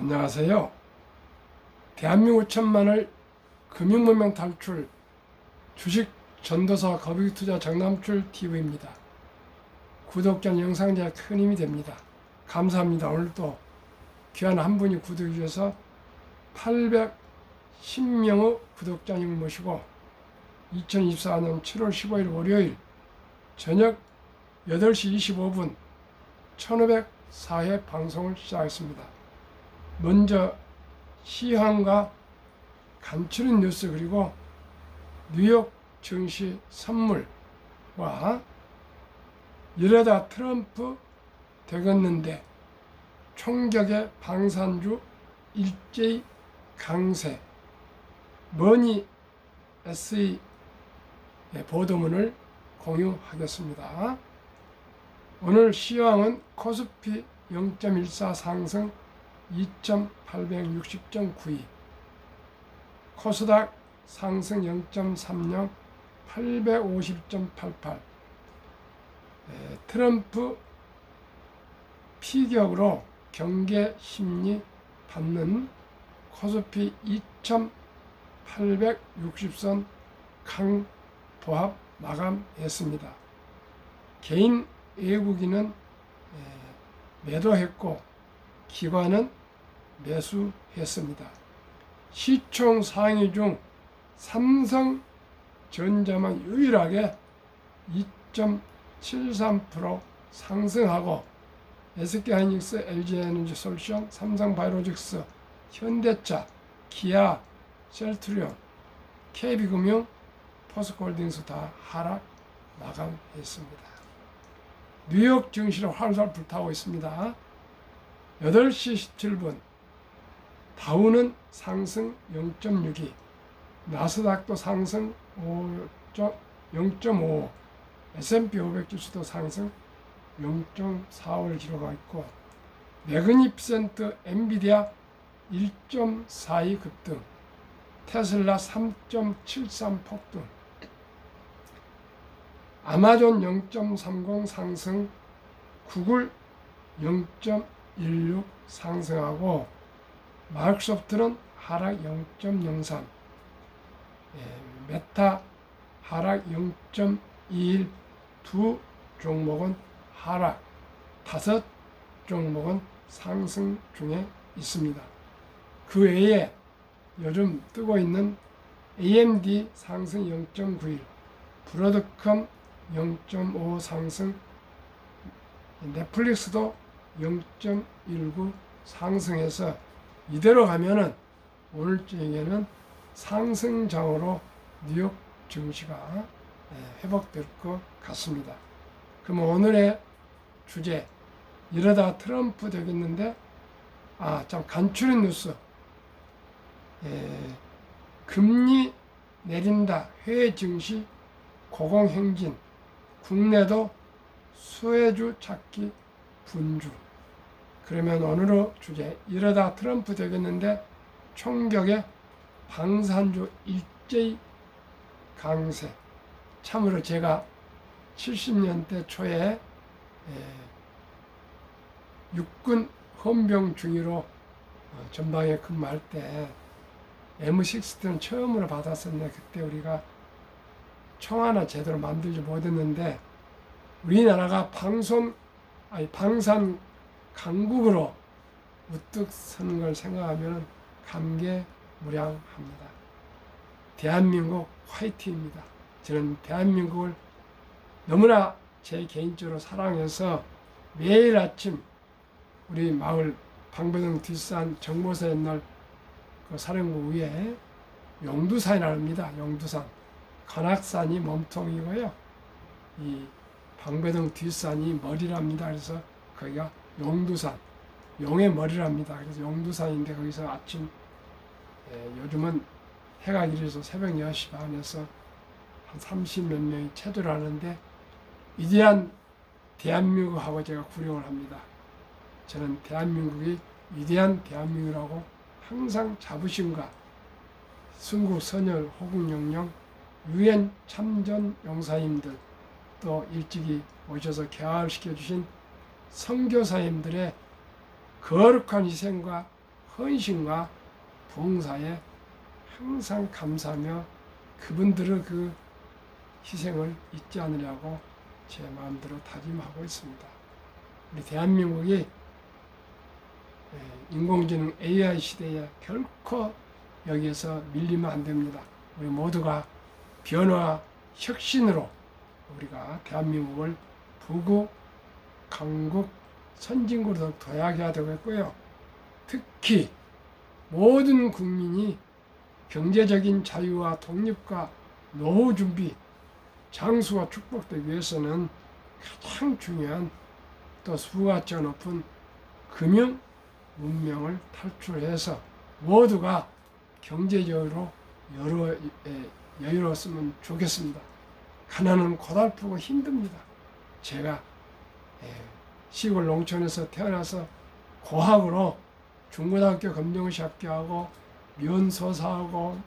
안녕하세요. 대한민국 천만을 금융문명 탈출 주식 전도사 거북이 투자 정남출 TV입니다. 구독자 영상제 큰 힘이 됩니다. 감사합니다. 오늘도 귀한 한 분이 구독해 주셔서 810명의 구독자님 모시고 2024년 7월 15일 월요일 저녁 8시 25분 1504회 방송을 시작했습니다. 먼저 시황과 간추린 뉴스 그리고 뉴욕 증시 선물과 이러다 트럼프 되겠는데 총격의 방산주 일제히 강세 머니 SE 의 보도문을 공유하겠습니다. 오늘 시황은 코스피 0.14 상승 2,860.92 코스닥 상승 0.30 850.88 에, 트럼프 피격으로 경계 심리 받는 코스피 2,860선 강보합 마감했습니다. 개인 외국인은 에, 매도했고 기관은 매수했습니다. 시총 상위 중 삼성전자만 유일하게 2.73% 상승하고 SK하이닉스, LG에너지 솔루션, 삼성바이오로직스, 현대차, 기아, 셀트리온, KB금융, 포스코홀딩스 다 하락 마감했습니다. 뉴욕 증시로 활활 불타고 있습니다. 8시 17분 다우는 상승 0.62 나스닥도 상승 0.5 S&P 500 지수도 상승 0.45를 기록하고 매그니피센트 엔비디아 1.42 급등 테슬라 3.73 폭등 아마존 0.30 상승 구글 0.16 상승하고 마이크로소프트는 하락 0.03 예, 메타 하락 0.21 두 종목은 하락 다섯 종목은 상승 중에 있습니다. 그 외에 요즘 뜨고 있는 AMD 상승 0.91 브로드컴 0.5 상승 넷플릭스도 0.19 상승해서 이대로 가면은 오늘 저녁에는 상승장으로 뉴욕 증시가 예, 회복될 것 같습니다. 그럼 오늘의 주제 이러다 트럼프 되겠는데? 아 참 간추린 뉴스. 예, 금리 내린다. 해외 증시 고공행진. 국내도 수혜주 찾기 분주 그러면 오늘의 주제? 이러다 트럼프 되겠는데 총격의 방산주 일제히 강세. 참으로 제가 70년대 초에 에, 육군 헌병 중위로 어, 전방에 근무할 때 M16는 처음으로 받았었는데 그때 우리가 총 하나 제대로 만들지 못했는데 우리나라가 방송 아니 방산 강국으로 우뚝 서는 걸 생각하면 감개무량합니다. 대한민국 화이팅입니다. 저는 대한민국을 너무나 제 개인적으로 사랑해서 매일 아침 우리 마을 방배동 뒷산 정보사 옛날 그 사령부 위에 용두산이 나옵니다. 용두산. 관악산이 몸통이고요. 이 방배동 뒷산이 머리랍니다. 그래서 거기가 용두산. 용의 머리랍니다. 그래서 용두산인데 거기서 아침 예, 요즘은 해가 길어서 새벽 6시 반에서 한 30 몇 명이 체조를 하는데 위대한 대한민국하고 제가 구령을 합니다. 저는 대한민국이 위대한 대한민국이라고 항상 자부심과 순국 선열 호국 영령 유엔 참전 용사님들 또 일찍이 오셔서 개화를 시켜주신 선교사님들의 거룩한 희생과 헌신과 봉사에 항상 감사하며 그분들의 그 희생을 잊지 않으려고 제 마음대로 다짐하고 있습니다. 우리 대한민국이 예, 인공지능 AI 시대에 결코 여기에서 밀리면 안 됩니다. 우리 모두가 변화 혁신으로 우리가 대한민국을 부국, 강국, 선진국으로 도약해야 되겠고요. 특히 모든 국민이 경제적인 자유와 독립과 노후 준비, 장수와 축복되기 위해서는 가장 중요한 또 수가치가 높은 금융 문명을 탈출해서 모두가 경제적으로 여러, 에, 여유로웠으면 좋겠습니다. 가난은 고달프고 힘듭니다. 제가 예, 시골 농촌에서 태어나서 고학으로 중고등학교 검정고시 합격하고 면소사하고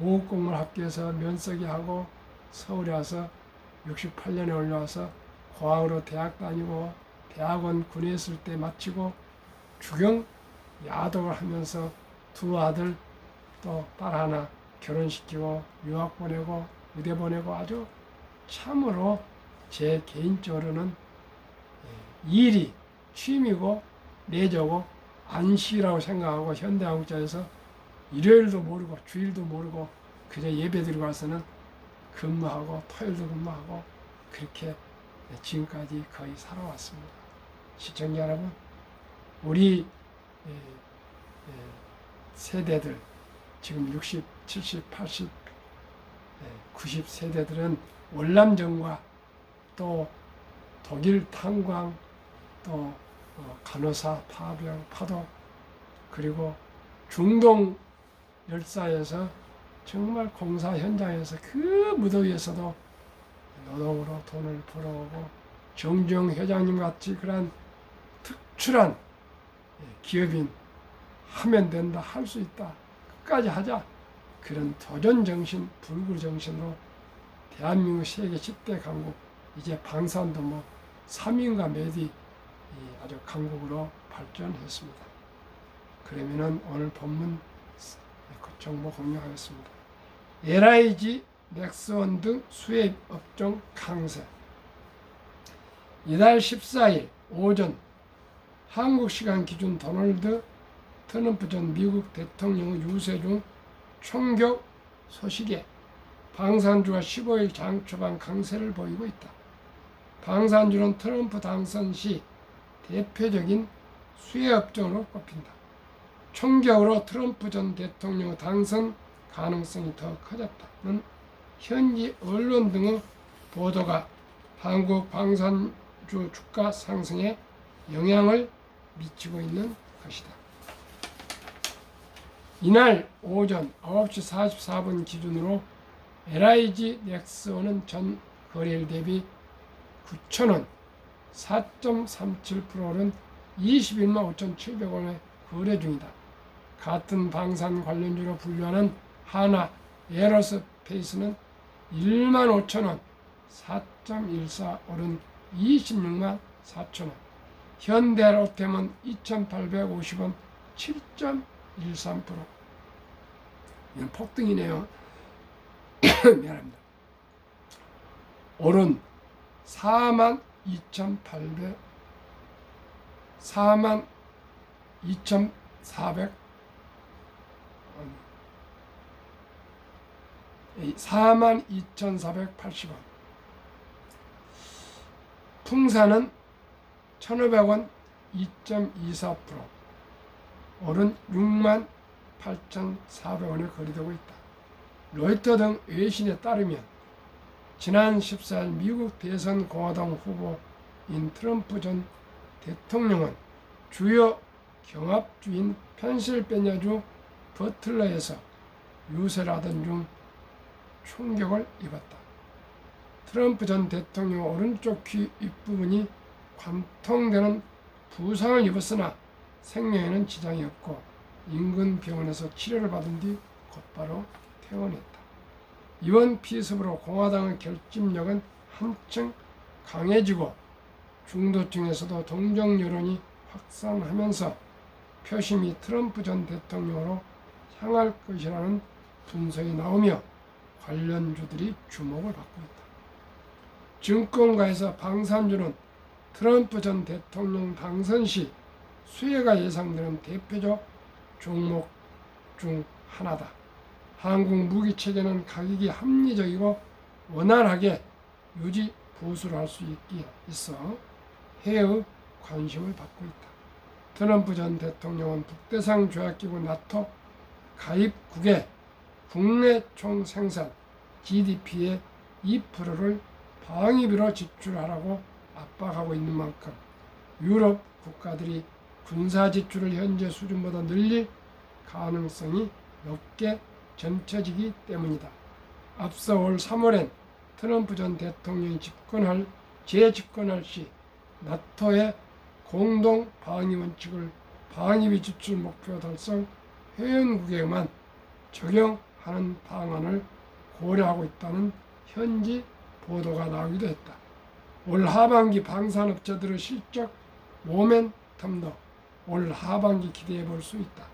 오후공무원 합격해서 면쓰기 하고 서울에 와서 68년에 올라와서 고학으로 대학 다니고 대학원 군에 있을 때 마치고 주경 야독을 하면서 두 아들 또 딸 하나 결혼시키고 유학 보내고 의대 보내고 아주 참으로 제 개인적으로는 예, 일이 취미고 내저고 안식이라고 생각하고 현대 한국자에서 일요일도 모르고 주일도 모르고 그저 예배 와서는 근무하고 토요일도 근무하고 그렇게 지금까지 거의 살아왔습니다. 시청자 여러분, 우리 예, 예, 세대들 지금 60, 70, 80, 90 세대들은 월남전과 또 독일 탄광 또 어, 간호사 파병 파독 그리고 중동 열사에서 정말 공사 현장에서 그 무더위에서도 노동으로 돈을 벌어오고 정정 회장님 같이 그런 특출한 예, 기업인 하면 된다 할 수 있다 끝까지 하자. 그런 도전 정신 불굴 정신으로 대한민국 세계 10대 강국 이제 방산도 뭐 3인과 매디 이 아주 강국으로 발전했습니다. 그러면은 오늘 본문 그 정보 공유하겠습니다. LIG, 넥스원 등 수입 업종 강세. 이달 14일 오전 한국 시간 기준 도널드 트럼프 전 미국 대통령 유세 중 총격 소식에 방산주가 15일 장 초반 강세를 보이고 있다. 방산주는 트럼프 당선 시 대표적인 수혜업종으로 꼽힌다. 총격으로 트럼프 전 대통령 당선 가능성이 더 커졌다는 현지 언론 등의 보도가 한국 방산주 주가 상승에 영향을 미치고 있는 것이다. 이날 오전 9시 44분 기준으로 LIG 넥스원은 전 거래일 대비 9,000원 4.37%는 21만 5,700원에 거래 중이다. 같은 방산 관련주로 분류하는 하나 에어로스페이스는 1만 5천원 4.14 오른 26만 4천원 현대로템은 2,850원 7.13% 이건 폭등이네요. 미안합니다. 오른 4만 2,800 4만 2,400 4만 2,480원. 풍사는 1,500원 2.24% 오른 6만 8,400원에 거래되고 있다. 로이터 등 외신에 따르면 지난 14일 미국 대선 공화당 후보인 트럼프 전 대통령은 주요 경합주인 펜실베니아주 버틀러에서 유세를 하던 중 총격을 입었다. 트럼프 전 대통령 오른쪽 귀 윗부분이 관통되는 부상을 입었으나 생명에는 지장이 없고 인근 병원에서 치료를 받은 뒤 곧바로 퇴원했다. 이번 피습으로 공화당의 결집력은 한층 강해지고 중도층에서도 동정 여론이 확산하면서 표심이 트럼프 전 대통령으로 향할 것이라는 분석이 나오며 관련주들이 주목을 받고 있다. 증권가에서 방산주는 트럼프 전 대통령 당선 시 수혜가 예상되는 대표적 종목 중 하나다. 한국 무기 체계는 가격이 합리적이고 원활하게 유지 보수를 할 수 있기에 있어 해외의 관심을 받고 있다. 트럼프 전 대통령은 북대상 조약기구 나토 가입국의 국내 총 생산 GDP의 2%를 방위비로 지출하라고 압박하고 있는 만큼 유럽 국가들이 군사 지출을 현재 수준보다 늘릴 가능성이 높게 점쳐지기 때문이다. 앞서 올 3월엔 트럼프 전 대통령이 집권할 재집권할 시 나토의 공동 방위 원칙을 방위비 지출 목표 달성 회원국에만 적용하는 방안을 고려하고 있다는 현지 보도가 나오기도 했다. 올 하반기 방산업체들의 실적 모멘텀도 올 하반기 기대해 볼 수 있다.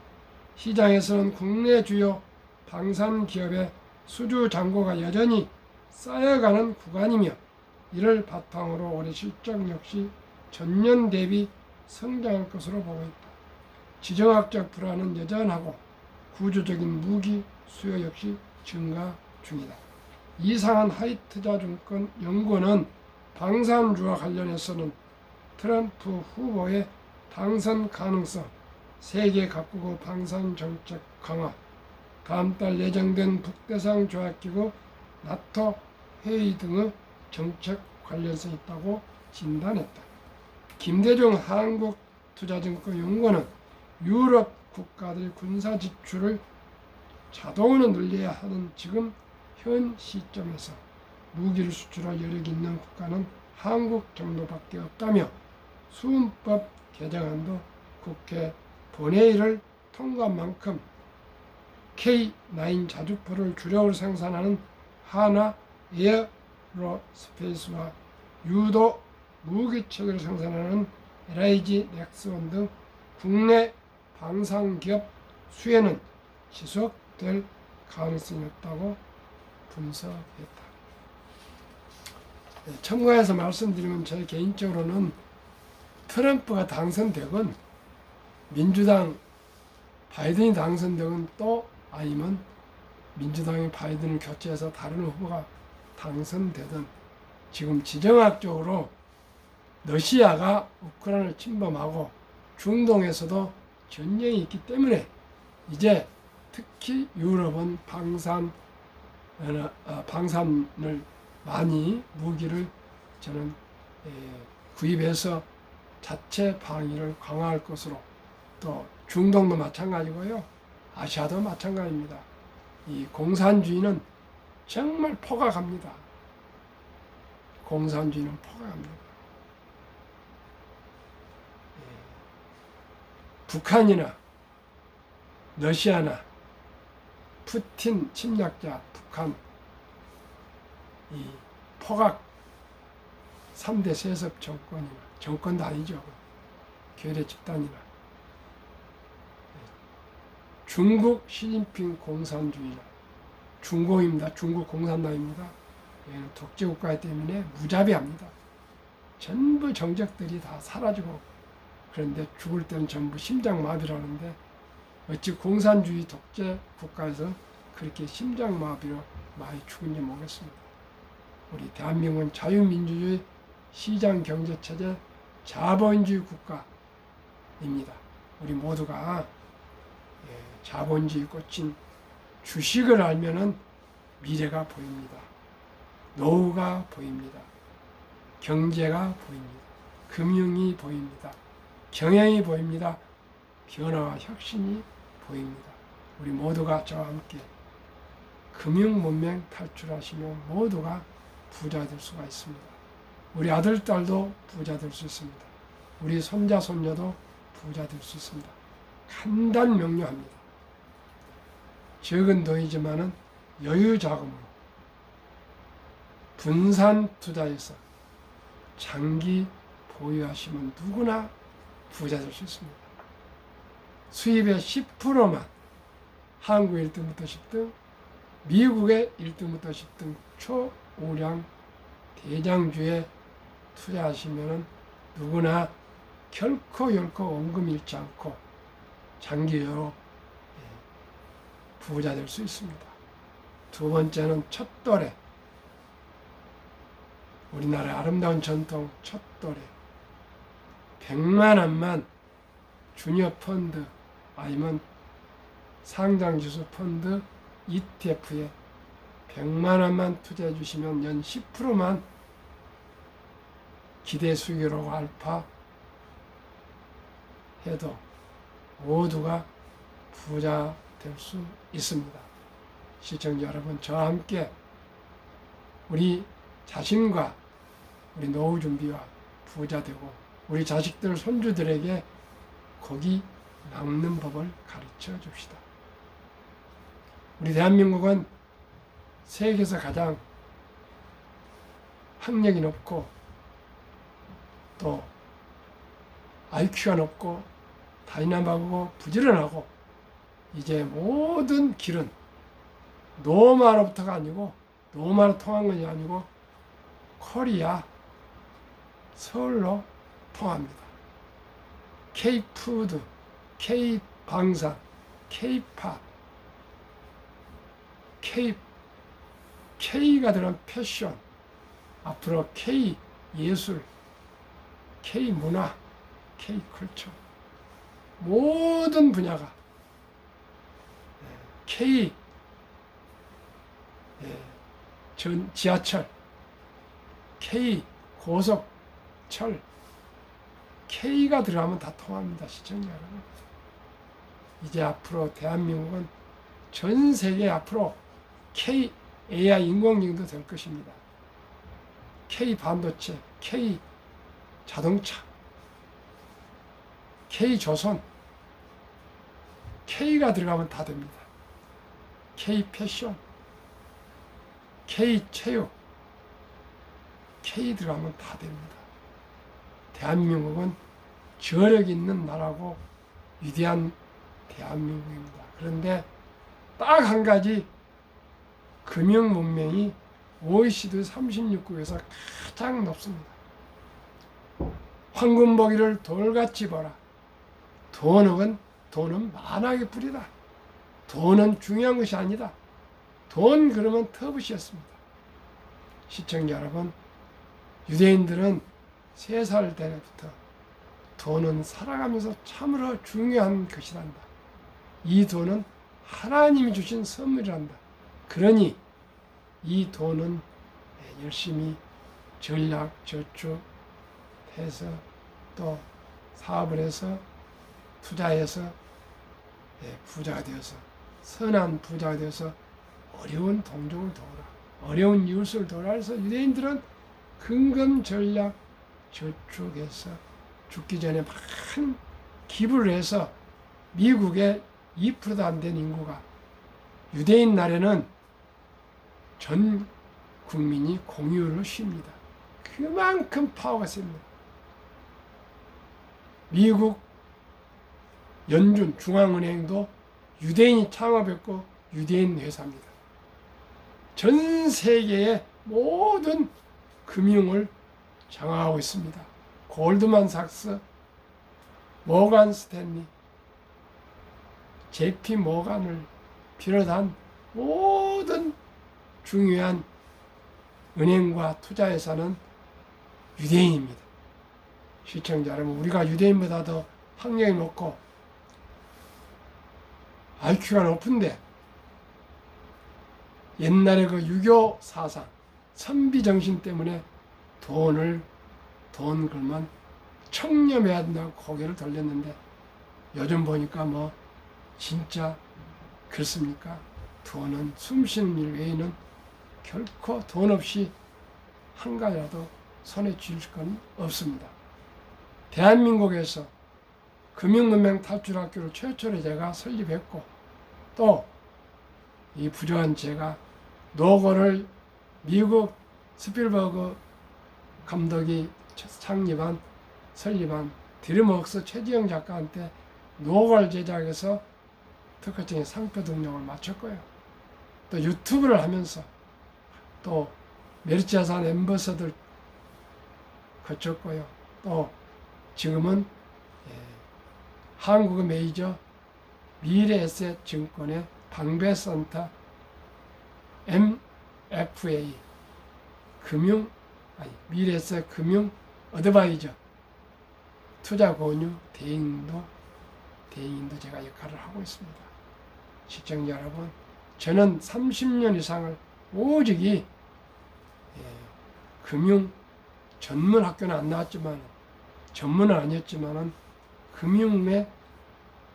시장에서는 국내 주요 방산 기업의 수주 잔고가 여전히 쌓여가는 구간이며 이를 바탕으로 올해 실적 역시 전년 대비 성장할 것으로 보고 있다. 지정학적 불안은 여전하고 구조적인 무기 수요 역시 증가 중이다. 이상한 하이트자증권 연구는 방산주와 관련해서는 트럼프 후보의 당선 가능성, 세계 각국의 방산 정책 강화, 다음 달 예정된 북대상 조약기구 나토 회의 등의 정책 관련성이 있다고 진단했다. 김대중 한국투자증권 연구원은 유럽 국가들이 군사 지출을 자동으로 늘려야 하는 지금 현 시점에서 무기를 수출할 여력이 있는 국가는 한국 정도밖에 없다며 수은법 개정안도 국회 본회의를 통과한 만큼 K9 자주포를 주력으로 생산하는 하나 에어로스페이스와 유도 무기체계를 생산하는 LIG 넥스원 등 국내 방산기업 수혜는 지속될 가능성이 없다고 분석했다. 네, 첨가해서 말씀드리면 제 개인적으로는 트럼프가 당선되건 민주당 바이든이 당선되건 또 아니면 민주당이 바이든을 교체해서 다른 후보가 당선되든 지금 지정학적으로 러시아가 우크라이나를 침범하고 중동에서도 전쟁이 있기 때문에 이제 특히 유럽은 방산 어, 어, 방산을 많이 무기를 저는 에, 구입해서 자체 방위를 강화할 것으로 또 중동도 마찬가지고요 아시아도 마찬가지입니다. 이 공산주의는 정말 포각합니다. 공산주의는 포각합니다. 예. 북한이나 러시아나 푸틴 침략자 북한 이 포각 3대 세습 정권이나 정권도 아니죠. 괴뢰 집단이나 중국 시진핑 공산주의나 중공입니다. 중국 공산당입니다. 얘는 독재 국가이기 때문에 무자비합니다. 전부 정적들이 다 사라지고 그런데 죽을 때는 전부 심장마비라는데 어찌 공산주의 독재 국가에서 그렇게 심장마비로 많이 죽은지 모르겠습니다. 우리 대한민국은 자유민주주의 시장경제체제 자본주의 국가입니다. 우리 모두가 예, 자본주의 꽂힌 주식을 알면은 미래가 보입니다. 노후가 보입니다. 경제가 보입니다. 금융이 보입니다. 경영이 보입니다. 변화와 혁신이 보입니다. 우리 모두가 저와 함께 금융 문명 탈출하시면 모두가 부자 될 수가 있습니다. 우리 아들, 딸도 부자 될 수 있습니다. 우리 손자, 손녀도 부자 될 수 있습니다. 간단 명료합니다. 적은 돈이지만은 여유 자금으로 분산 투자해서 장기 보유하시면 누구나 부자 될 수 있습니다. 수입의 10%만 한국 1등부터 10등, 미국의 1등부터 10등 초우량 대장주에 투자하시면 누구나 결코 결코 원금 잃지 않고 장기적으로 예, 부자 될 수 있습니다. 두 번째는 첫돌에 우리나라의 아름다운 전통 첫돌에 100만 원만 주니어 펀드 아니면 상장지수 펀드 ETF에 100만 원만 투자해 주시면 연 10%만 기대 수익으로 알파 해도 모두가 부자 될 수 있습니다. 시청자 여러분, 저와 함께 우리 자신과 우리 노후 준비와 부자 되고 우리 자식들, 손주들에게 고기 낚는 법을 가르쳐 줍시다. 우리 대한민국은 세계에서 가장 학력이 높고 또 IQ가 높고 다이나마고 부지런하고 이제 모든 길은 노마로부터가 아니고 노마로 통한 것이 아니고 코리아 서울로 통합니다. K푸드, K방산, K팝, K, K가 들어간 패션, 앞으로 K 예술, K 문화, K 컬처, 모든 분야가 예, K 예, 전 지하철, K 고속철, K가 들어가면 다 통합니다, 시청자 여러분. 이제 앞으로 대한민국은 전 세계 앞으로 K AI 인공지능도 될 것입니다. K 반도체, K 자동차, K 조선, K가 들어가면 다 됩니다. K 패션, K 체육, K 들어가면 다 됩니다. 대한민국은 저력 있는 나라고 위대한 대한민국입니다. 그런데 딱 한 가지 금융 문명이 OECD 36국에서 가장 높습니다. 황금보기를 돌같이 벌라 돈은 돈은 만하게 뿌리다. 돈은 중요한 것이 아니다. 돈 그러면 터부시였습니다. 시청자 여러분, 유대인들은 세살 때부터 돈은 살아가면서 참으로 중요한 것이란다. 이 돈은 하나님이 주신 선물이란다. 그러니 이 돈은 열심히 전략 저축해서 또 사업을 해서 투자해서 예, 부자가 되어서 선한 부자가 되어서 어려운 동족을 도우라 어려운 이웃을 도우라 해서 유대인들은 근검 전략 저축해서 죽기 전에 많은 기부를 해서 미국의 2%도 안 된 인구가 유대인 날에는 전 국민이 공유를 쉽니다. 그만큼 파워가 셉니다. 미국 연준 중앙은행도 유대인이 창업했고 유대인 회사입니다. 전 세계의 모든 금융을 장악하고 있습니다. 골드만삭스, 모간 스탠리, 제피 모간을 비롯한 모든 중요한 은행과 투자회사는 유대인입니다. 시청자 여러분, 우리가 유대인보다 더 학력이 높고 IQ가 높은데 옛날에 그 유교 사상, 선비 정신 때문에 돈을 돈 그러면 청렴해야 된다고 고개를 돌렸는데 요즘 보니까 뭐 진짜 그렇습니까? 돈은 숨쉬는 일 외에는 결코 돈 없이 한 가지라도 손에 쥘 건 없습니다. 대한민국에서 금융문명 탈출학교를 최초로 제가 설립했고 또 이 부조한 제가 노고를 미국 스필버그 감독이 창립한 설립한 드림웍스 최지영 작가한테 노걸 제작해서 특허청에 상표 등록을 마쳤고요. 또 유튜브를 하면서 또 메르치아산 엠버서들 거쳤고요. 또 지금은 예, 한국의 메이저 미래에셋 증권의 방배센터 MFA 금융 아니 미래에셋 금융 어드바이저 투자 권유 대행도 대행도 제가 역할을 하고 있습니다. 시청자 여러분, 저는 30년 이상을 오직이 예, 금융 전문 학교는 안 나왔지만 전문은 아니었지만은 금융에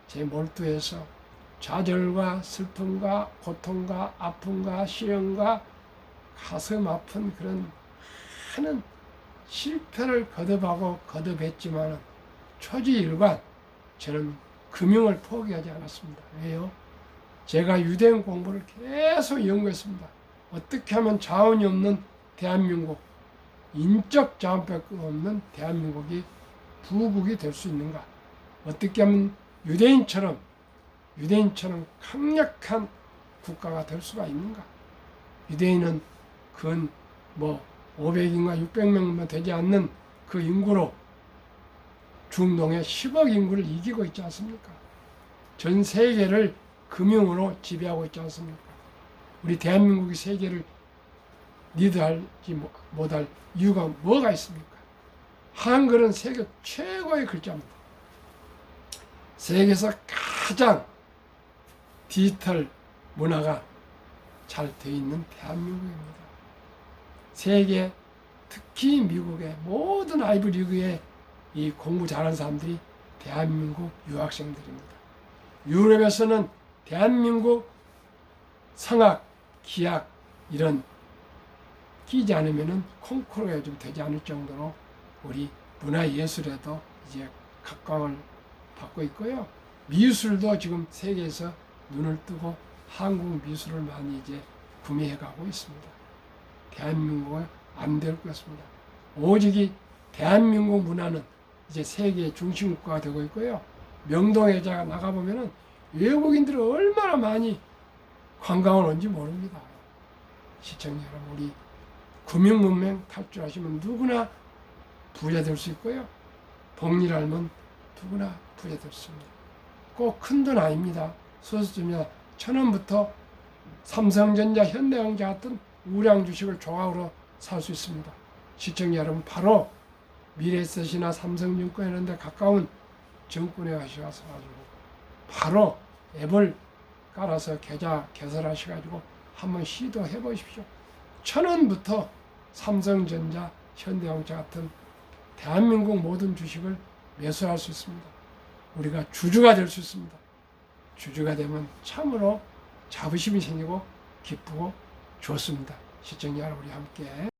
제 몰두해서 좌절과 슬픔과 고통과 아픔과 시련과 가슴 아픈 그런 많은 실패를 거듭하고 거듭했지만은 초지일관 저는 금융을 포기하지 않았습니다. 왜요? 제가 유대인 공부를 계속 연구했습니다. 어떻게 하면 자원이 없는 대한민국, 인적 자원밖에 없는 대한민국이 부국이 될 수 있는가? 어떻게 하면 유대인처럼 유대인처럼 강력한 국가가 될 수가 있는가? 유대인은 근뭐 500인가 600명만 되지 않는 그 인구로 중동의 10억 인구를 이기고 있지 않습니까? 전 세계를 금융으로 지배하고 있지 않습니까? 우리 대한민국이 세계를 리드할지 뭐, 못할 이유가 뭐가 있습니까? 한글은 세계 최고의 글자입니다. 세계에서 가장 디지털 문화가 잘 되어 있는 대한민국입니다. 세계 특히 미국의 모든 아이브 리그의 이 공부 잘하는 사람들이 대한민국 유학생들입니다. 유럽에서는 대한민국 성악, 기악 이런 끼지 않으면은 콩쿠르가 좀 되지 않을 정도로 우리 문화 예술에도 이제 각광을 받고 있고요. 미술도 지금 세계에서 눈을 뜨고 한국 미술을 많이 이제 구매해 가고 있습니다. 대한민국은 안 될 것입니다. 오직이 대한민국 문화는 이제 세계 중심 국가가 되고 있고요. 명동회자가 나가보면은 외국인들이 얼마나 많이 관광을 온지 모릅니다. 시청자 여러분, 우리 금융문맹 탈출하시면 누구나 부자 될 수 있고요. 복리를 알면 누구나 수 있습니다. 꼭 큰 돈 아닙니다. 소수점이나 천 원부터 삼성전자, 현대영자 같은 우량 주식을 조각으로 살 수 있습니다. 시청자 여러분, 바로 미래에셋이나 삼성증권 이런 데 가까운 정권에 가셔서 가지고 바로 앱을 깔아서 계좌 개설하셔 가지고 한번 시도해 보십시오. 천 원부터 삼성전자, 현대영자 같은 대한민국 모든 주식을 매수할 수 있습니다. 우리가 주주가 될 수 있습니다. 주주가 되면 참으로 자부심이 생기고 기쁘고 좋습니다. 시청자 여러분 우리 함께